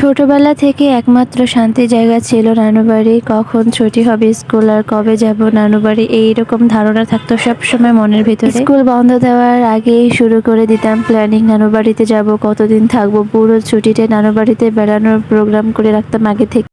ছোটবেলা থেকে একমাত্র শান্তি জায়গা ছিল নানুবাড়ি। কখন ছুটি হবে স্কুল আর কবে যাব নানুবাড়ি, এইরকম ধারণা থাকতো সবসময় মনের ভিতরে। স্কুল বন্ধ দেওয়ার আগেই শুরু করে দিতাম প্ল্যানিং নানুবাড়িতে যাব, কতদিন থাকব, পুরো ছুটিতে নানুবাড়িতে বেড়ানোর প্রোগ্রাম করে রাখতাম আগে থেকে।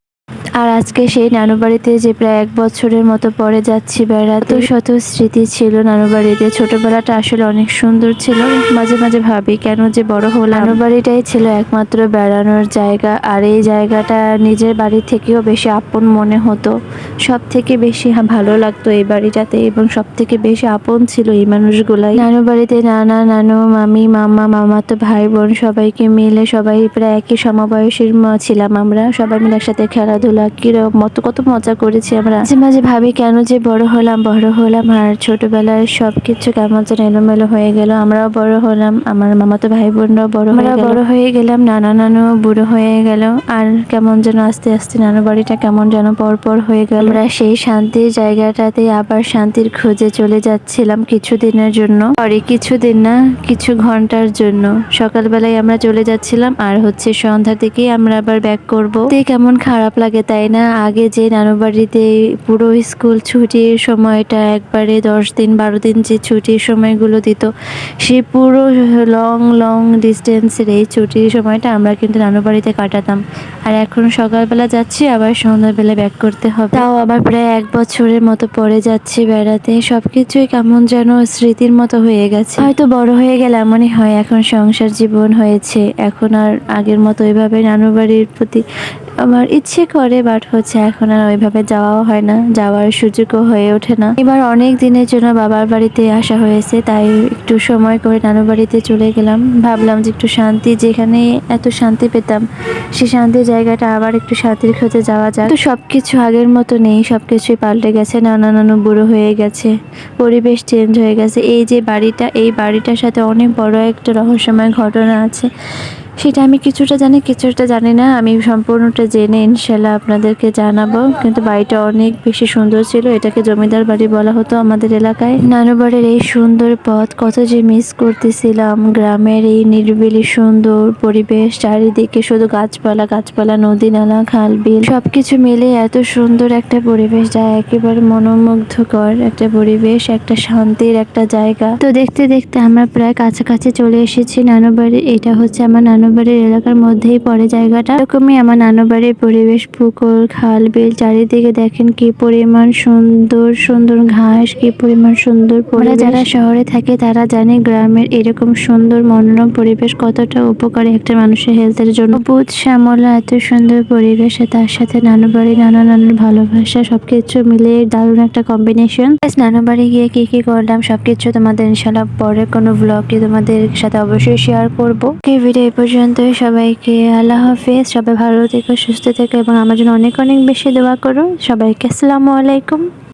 আর আজকে সেই নানু বাড়িতে যে প্রায় এক বছরের মতো পরে যাচ্ছি বেড়াতে শত স্মৃতি ছিল নানু বাড়িতে ছোটবেলাটা আসলে অনেক সুন্দর ছিল। মাঝে মাঝে ভাবি, কেন যে বড় হলাম? নানু বাড়িটাই ছিল একমাত্র বেড়ানোর জায়গা, আর এই জায়গাটা নিজের বাড়ি থেকেও বেশি আপন মনে হতো। সব থেকে বেশি ভালো লাগতো এই বাড়িটাতে এবং সব থেকে বেশি আপন ছিল এই মানুষগুলাই। নানু বাড়িতে নানা, নানু, মামি, মামা মামা তো ভাই বোন সবাইকে মিলে সবাই প্রায় একই সমবয়সীর ছিলাম আমরা। সবাই মিলে একসাথে খেলাধুলা কিরম মত কত মজা করেছি আমরা। মাঝে মাঝে ভাবি কেন যে বড় হলাম বড় হলাম আর ছোটবেলার সব কিছু কেমন যেন এলোমেলো হয়ে গেল। আমরাও বড় হলাম আমার মামাতো ভাই বোনরাও বড় হয়ে গেল। বড় হয়ে গেলাম নানা নানু বুড়ো হয়ে গেল আর কেমন যেন আস্তে আস্তে নানু বাড়িটা কেমন যেন পরপর হয়ে গেল। আমরা সেই শান্তির জায়গাটাতে আবার শান্তির খোঁজে চলে যাচ্ছিলাম কিছুদিনের জন্য। পরে কিছুদিন না কিছু ঘণ্টার জন্য। সকালবেলায় আমরা চলে যাচ্ছিলাম আর হচ্ছে সন্ধ্যা দিকেই আমরা আবার ব্যাক করব। কেমন খারাপ লাগে তাই না? আগে যে নানু বাড়িতে পুরো স্কুল ছুটির সময়টা একবারে দশ দিন, বারো দিন যে ছুটির সময়গুলো দিত, সে পুরো লং লং ডিস্টেন্সের এই ছুটির সময়টা আমরা কিন্তু নানু বাড়িতে কাটাতাম। আর এখন সকালবেলা যাচ্ছি, আবার সন্ধ্যাবেলা ব্যাক করতে হবে। তাও আবার প্রায় এক বছরের মতো পরে যাচ্ছি বেড়াতে। সব কিছুই কেমন যেন স্মৃতির মতো হয়ে গেছে। হয়তো বড় হয়ে গেলে এমনই হয়, এখন সংসার জীবন হয়েছে। এখন আর আগের মতো ওইভাবে নানু বাড়ির প্রতি আমার ইচ্ছে করে বাট হচ্ছে এখন আর ওইভাবে যাওয়াও হয় না, যাওয়ার সুযোগও হয়ে ওঠে না। এবার অনেক দিনের জন্য বাবার বাড়িতে আসা হয়েছে, তাই একটু সময় করে নানু বাড়িতে চলে গেলাম। ভাবলাম যে একটু শান্তি, যেখানে এত শান্তি পেতাম, সে শান্তির জায়গাটা আবার একটু শান্তির খোঁজে যাওয়া যায় তো সবকিছু আগের মতো নেই, সবকিছুই পাল্টে গেছে, নানা নানু বুড়ো হয়ে গেছে, পরিবেশ চেঞ্জ হয়ে গেছে। এই যে বাড়িটা, এই বাড়িটার সাথে অনেক বড় একটা রহস্যময় ঘটনা আছে। সেটা আমি কিছুটা জানি কিছুটা জানি না। আমি সম্পূর্ণটা জেনে ইনশাল্লাহ আপনাদেরকে জানাব। কিন্তু বাড়িটা অনেক বেশি সুন্দর ছিল। এটাকে জমিদার বাড়ি বলা হতো আমাদের এলাকায়। নানু বাড়ির এই সুন্দর পথ, কত যে মিস করতেছিলাম। গ্রামের এই নিরিবিলি সুন্দর পরিবেশ, চারিদিকে শুধু গাছপালা গাছপালা, নদী, নালা, খাল, বিল, সবকিছু মিলে এত সুন্দর একটা পরিবেশ যা একেবারে মনোমুগ্ধকর একটা পরিবেশ, একটা শান্তির একটা জায়গা। তো দেখতে দেখতে আমরা প্রায় কাছাকাছি চলে এসেছি নানু বাড়ি এটা হচ্ছে আমার নানু বাড়ির এলাকার মধ্যেই পড়ে জায়গাটা। এরকমই আমার নানু বাড়ির পরিবেশ পুকুর খাল বিল চারিদিকে দেখেন কি পরিমাণ সুন্দর সুন্দর ঘাস কি পরিমাণ সুন্দর পরিবেশ যারা শহরে থাকে তারা জানে গ্রামের এরকম সুন্দর মনোরম পরিবেশ কতটা উপকারী একটা মানুষের হেলথের জন্য। বুধ শ্যামলা এত সুন্দর পরিবেশে তার সাথে নানু বাড়ি নানা নানুর ভালোবাসা সবকিছু মিলে দারুণ একটা কম্বিনেশন নানু বাড়ি গিয়ে কি কি করলাম সবকিছু তোমাদের ইনশাল্লাহ পরে কোনো ব্লগে তোমাদের সাথে অবশ্যই শেয়ার করব। এই ভিডিও এই পর্যন্তই সবাইকে আল্লাহ হাফিজ। সবাই ভালো থেকো, সুস্থ থেকো এবং আমার জন্য অনেক অনেক বেশি দোয়া করো। সবাইকে আসসালামু আলাইকুম।